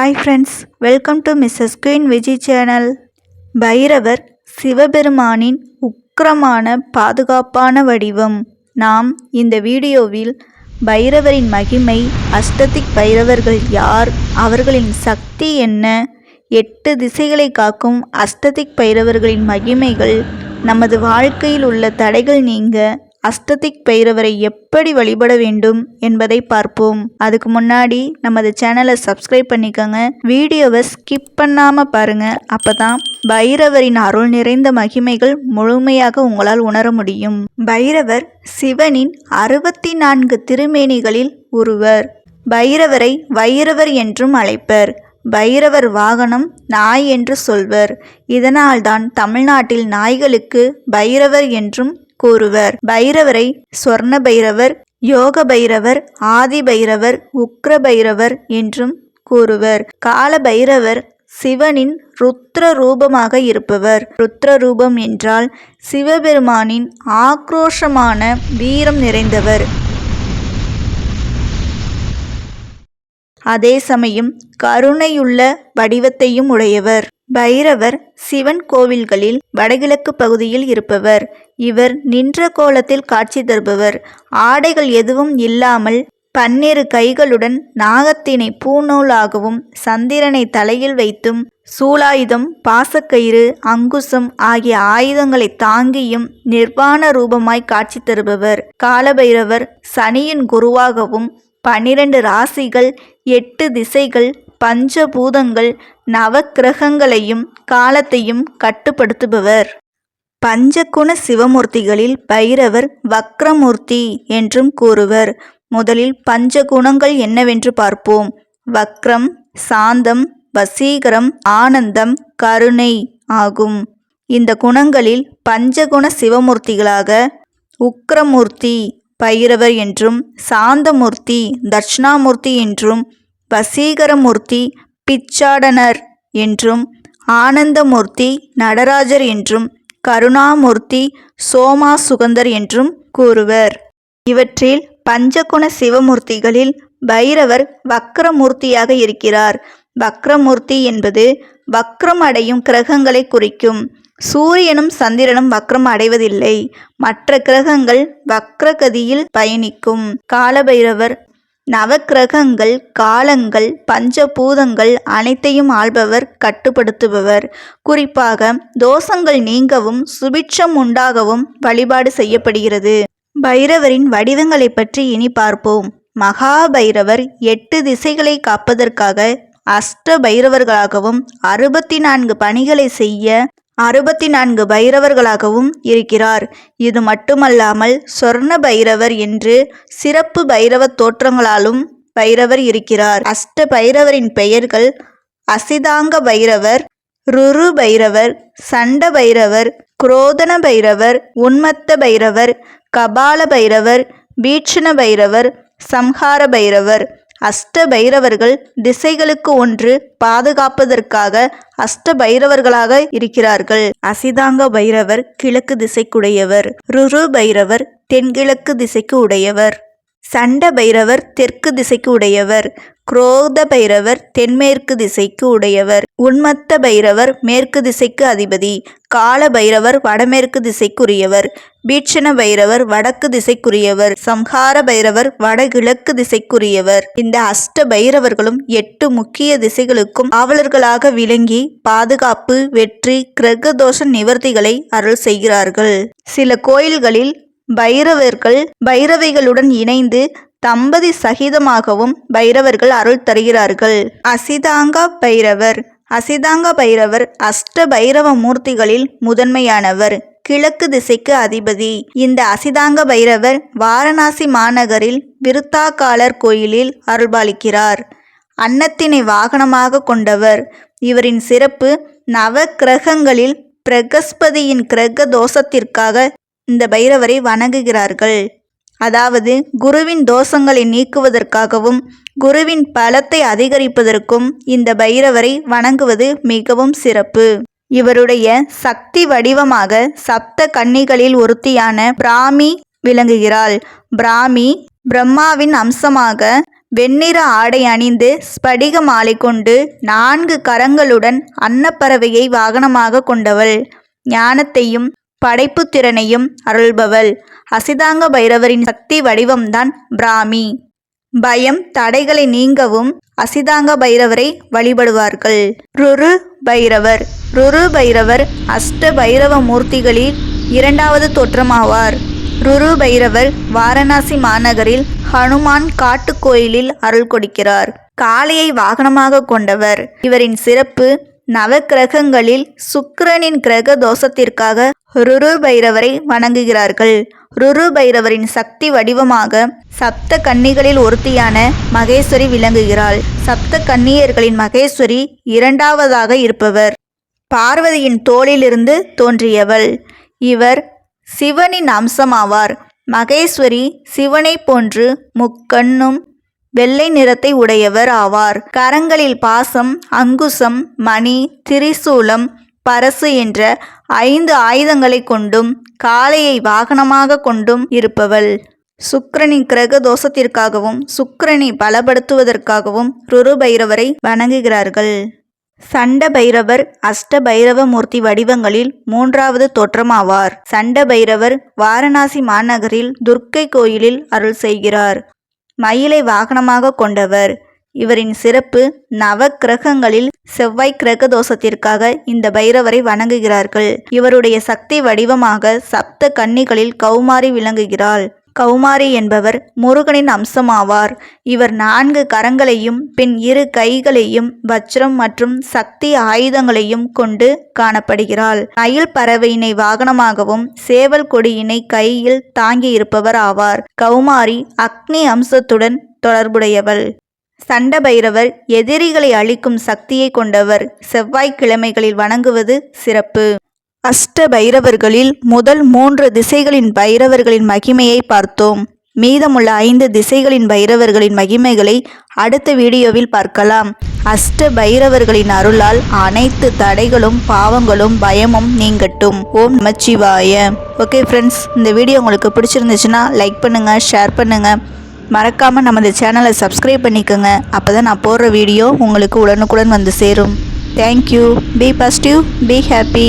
Hi friends welcome to Mrs queen Vijay channel Bhairavar சிவபெருமானின் உக்கிரமான பாதுகாப்பான வடிவம். நாம் இந்த வீடியோவில் பைரவரின் மகிமை அஷ்டதிக் பைரவர்கள் யார் அவர்களின் சக்தி என்ன எட்டு திசைகளை காக்கும் அஷ்டதிக் பைரவர்களின் மகிமைகள் நமது வாழ்க்கையில் உள்ள தடைகள் நீங்க அஷ்டதிக் பைரவரை எப்படி வழிபட வேண்டும் என்பதை பார்ப்போம். அதுக்கு முன்னாடி நமது சேனலை சப்ஸ்கிரைப் பண்ணிக்கோங்க. வீடியோவை ஸ்கிப் பண்ணாமல் பாருங்க. அப்பதான் பைரவரின் அருள் நிறைந்த மகிமைகள் முழுமையாக உங்களால் உணர முடியும். பைரவர் சிவனின் அறுபத்தி நான்கு திருமேனிகளில் ஒருவர். பைரவரை வைரவர் என்றும் அழைப்பர். பைரவர் வாகனம் நாய் என்று சொல்வர். இதனால்தான் தமிழ்நாட்டில் நாய்களுக்கு பைரவர் என்றும் கூறுவர். பைரவரை சொர்ண பைரவர் யோக பைரவர் ஆதி பைரவர் உக்ர பைரவர் என்றும் கூறுவர். கால பைரவர் சிவனின் ருத்ர ரூபமாக இருப்பவர். ருத்ர ரூபம் என்றால் சிவபெருமானின் ஆக்ரோஷமான வீரம் நிறைந்தவர். அதே சமயம் கருணையுள்ள வடிவத்தையும் உடையவர். பைரவர் சிவன் கோவில்களில் வடகிழக்கு பகுதியில் இருப்பவர். இவர் நின்ற கோலத்தில் காட்சி தருபவர். ஆடைகள் எதுவும் இல்லாமல் பன்னிரு கைகளுடன் நாகத்தினை பூநூலாகவும் சந்திரனை தலையில் வைத்தும் சூலாயுதம் பாசக்கயிறு அங்குசம் ஆகிய ஆயுதங்களை தாங்கியும் நிர்வாண ரூபமாய் காட்சி தருபவர். காலபைரவர் சனியின் குருவாகவும் பனிரெண்டு ராசிகள் எட்டு திசைகள் பஞ்சபூதங்கள் நவக்கிரகங்களையும் காலத்தையும் கட்டுப்படுத்துபவர். பஞ்சகுண சிவமூர்த்திகளில் பைரவர் வக்ரமூர்த்தி என்றும் கூறுவர். முதலில் பஞ்சகுணங்கள் என்னவென்று பார்ப்போம். வக்ரம் சாந்தம் வசீகரம் ஆனந்தம் கருணை ஆகும். இந்த குணங்களில் பஞ்சகுண சிவமூர்த்திகளாக உக்ரமூர்த்தி பைரவர் என்றும் சாந்தமூர்த்தி தட்சிணாமூர்த்தி என்றும் வசீகரமூர்த்தி பிச்சாடனர் என்றும் ஆனந்தமூர்த்தி நடராஜர் என்றும் கருணாமூர்த்தி சோமா சுகந்தர் என்றும் கூறுவர். இவற்றில் பஞ்சகுண சிவமூர்த்திகளில் பைரவர் வக்ரமூர்த்தியாக இருக்கிறார். வக்ரமூர்த்தி என்பது வக்ரம் அடையும் கிரகங்களை குறிக்கும். சூரியனும் சந்திரனும் வக்ரம் அடைவதில்லை. மற்ற கிரகங்கள் வக்ரகதியில் பயணிக்கும். காலபைரவர் நவக்கிரகங்கள் காலங்கள் பஞ்சபூதங்கள் அனைத்தையும் ஆள்பவர் கட்டுப்படுத்துபவர். குறிப்பாக தோஷங்கள் நீங்கவும் சுபிட்சம் உண்டாகவும் வழிபாடு செய்யப்படுகிறது. பைரவரின் வடிவங்களை பற்றி இனி பார்ப்போம். மகாபைரவர் எட்டு திசைகளை காப்பதற்காக அஷ்ட பைரவர்களாகவும் அறுபத்தி நான்கு பணிகளை செய்ய அறுபத்தி நான்கு பைரவர்களாகவும் இருக்கிறார். இது மட்டுமல்லாமல் சொர்ண பைரவர் என்று சிறப்பு பைரவ தோற்றங்களாலும் பைரவர் இருக்கிறார். அஷ்ட பைரவரின் பெயர்கள் அசிதாங்க பைரவர் ருரு பைரவர் சண்ட பைரவர் குரோதன பைரவர் உன்மத்த பைரவர் கபால பைரவர் பீட்சண பைரவர் சம்ஹார பைரவர் அஷ்ட பைரவர்கள் திசைகளுக்கு ஒன்று பாதுகாப்பதற்காக அஷ்ட பைரவர்களாக இருக்கிறார்கள். அசிதாங்க பைரவர் கிழக்கு திசைக்குடையவர். ருரு பைரவர் தென்கிழக்கு திசைக்கு உடையவர். சண்ட பைரவர் தெற்கு திசைக்கு உடையவர். குரோத பைரவர் தென்மேற்கு திசைக்கு உடையவர். உன்மத்த பைரவர் மேற்கு திசைக்கு அதிபதி. கால பைரவர் வடமேற்கு திசைக்குரியவர். பீட்சண பைரவர் வடக்கு திசைக்குரியவர். சம்ஹார பைரவர் வடகிழக்கு திசைக்குரியவர். இந்த அஷ்ட பைரவர்களும் எட்டு முக்கிய திசைகளுக்கும் ஆவலர்களாக விளங்கி பாதுகாப்பு வெற்றி கிரகதோஷ நிவர்த்திகளை அருள் செய்கிறார்கள். சில கோயில்களில் பைரவர்கள் பைரவைகளுடன் இணைந்து தம்பதி சகிதமாகவும் பைரவர்கள் அருள் தருகிறார்கள். அசிதாங்கா பைரவர். அசிதாங்க பைரவர் அஷ்ட பைரவ மூர்த்திகளில் முதன்மையானவர். கிழக்கு திசைக்கு அதிபதி. இந்த அசிதாங்க பைரவர் வாரணாசி மாநகரில் விருத்தாக்காலர் கோயிலில் அருள்பாலிக்கிறார். அன்னத்தினை வாகனமாக கொண்டவர். இவரின் சிறப்பு நவ கிரகங்களில் பிரகஸ்பதியின் கிரக தோஷத்திற்காக இந்த பைரவரை வணங்குகிறார்கள். அதாவது குருவின் தோஷங்களை நீக்குவதற்காகவும் குருவின் பலத்தை அதிகரிப்பதற்கும் இந்த பைரவரை வணங்குவது மிகவும் சிறப்பு. இவருடைய சக்தி வடிவமாக சப்த கன்னிகளில் ஒருத்தியான பிராமி விளங்குகிறாள். பிராமி பிரம்மாவின் அம்சமாக வெண்ணிற ஆடை அணிந்து ஸ்படிக மாலை கொண்டு நான்கு கரங்களுடன் அன்னப்பறவையை வாகனமாக கொண்டவள். ஞானத்தையும் படைப்பு திறனையும் அருள்பவள். அசிதாங்க பைரவரின் சக்தி வடிவம்தான் பிராமி. பயம் தடைகளை நீங்கவும் அசிதாங்க பைரவரை வழிபடுவார்கள். ருரு பைரவர். ருரு பைரவர் அஷ்ட பைரவ மூர்த்திகளில் இரண்டாவது தோற்றமாவார். ருரு பைரவர் வாரணாசி மாநகரில் ஹனுமான் காட்டு கோயிலில் அருள் கொடுக்கிறார். காளையை வாகனமாக கொண்டவர். இவரின் சிறப்பு நவக்கிரகங்களில் சுக்கிரனின் கிரக தோஷத்திற்காக ருரு பைரவரை வணங்குகிறார்கள். ருரு பைரவரின் சக்தி வடிவமாக சப்த கன்னிகளில் ஒருத்தியான மகேஸ்வரி விளங்குகிறாள். சப்த கன்னியர்களின் மகேஸ்வரி இரண்டாவதாக இருப்பவர். பார்வதியின் தோளிலிருந்து தோன்றியவள். இவர் சிவனின் அம்சமாவார். மகேஸ்வரி சிவனைப் போன்று முக்கண்ணும் வெள்ளை நிறத்தை உடையவர் ஆவார். கரங்களில் பாசம் அங்குசம் மணி திரிசூலம் பரசு என்ற ஐந்து ஆயுதங்களை கொண்டும் காளையை வாகனமாக கொண்டும் இருப்பவள். சுக்கிரனின் கிரக தோஷத்திற்காகவும் சுக்கிரனை பலப்படுத்துவதற்காகவும் ருரு பைரவரை வணங்குகிறார்கள். சண்ட பைரவர் அஷ்ட பைரவ மூர்த்தி வடிவங்களில் மூன்றாவது தோற்றமாவார். சண்ட பைரவர் வாரணாசி மாநகரில் துர்க்கை கோயிலில் அருள் செய்கிறார். மயிலை வாகனமாக கொண்டவர். இவரின் சிறப்பு நவ கிரகங்களில் செவ்வாய் கிரக தோஷத்திற்காக இந்த பைரவரை வணங்குகிறார்கள். இவருடைய சக்தி வடிவமாக சப்த கன்னிகளில் கௌமாரி விளங்குகிறாள். கௌமாரி என்பவர் முருகனின் அம்சமாவார். இவர் நான்கு கரங்களையும் பின் இரு கைகளையும் வஜ்ரம் மற்றும் சக்தி ஆயுதங்களையும் கொண்டு காணப்படுகிறாள். மயில் பறவையினை வாகனமாகவும் சேவல் கொடியினை கையில் தாங்கி இருப்பவர் ஆவார். கௌமாரி அக்னி அம்சத்துடன் தொடர்புடையவள். சண்ட பைரவர் எதிரிகளை அழிக்கும் சக்தியை கொண்டவர். செவ்வாய்க்கிழமைகளில் வணங்குவது சிறப்பு. அஷ்ட பைரவர்களில் முதல் மூன்று திசைகளின் பைரவர்களின் மகிமையை பார்த்தோம். மீதமுள்ள ஐந்து திசைகளின் பைரவர்களின் மகிமைகளை அடுத்த வீடியோவில் பார்க்கலாம். அஷ்ட பைரவர்களின் அருளால் அனைத்து தடைகளும் பாவங்களும் பயமும் நீங்கட்டும். ஓம் நமச்சிவாய ஓகே ஃப்ரெண்ட்ஸ் இந்த வீடியோ உங்களுக்கு பிடிச்சிருந்துச்சுன்னா லைக் பண்ணுங்கள் ஷேர் பண்ணுங்கள் மறக்காமல் நமது சேனலை சப்ஸ்கிரைப் பண்ணிக்கோங்க. அப்போ தான் நான் போடுற வீடியோ உங்களுக்கு உடனுக்குடன் வந்து சேரும். Thank you be positive be happy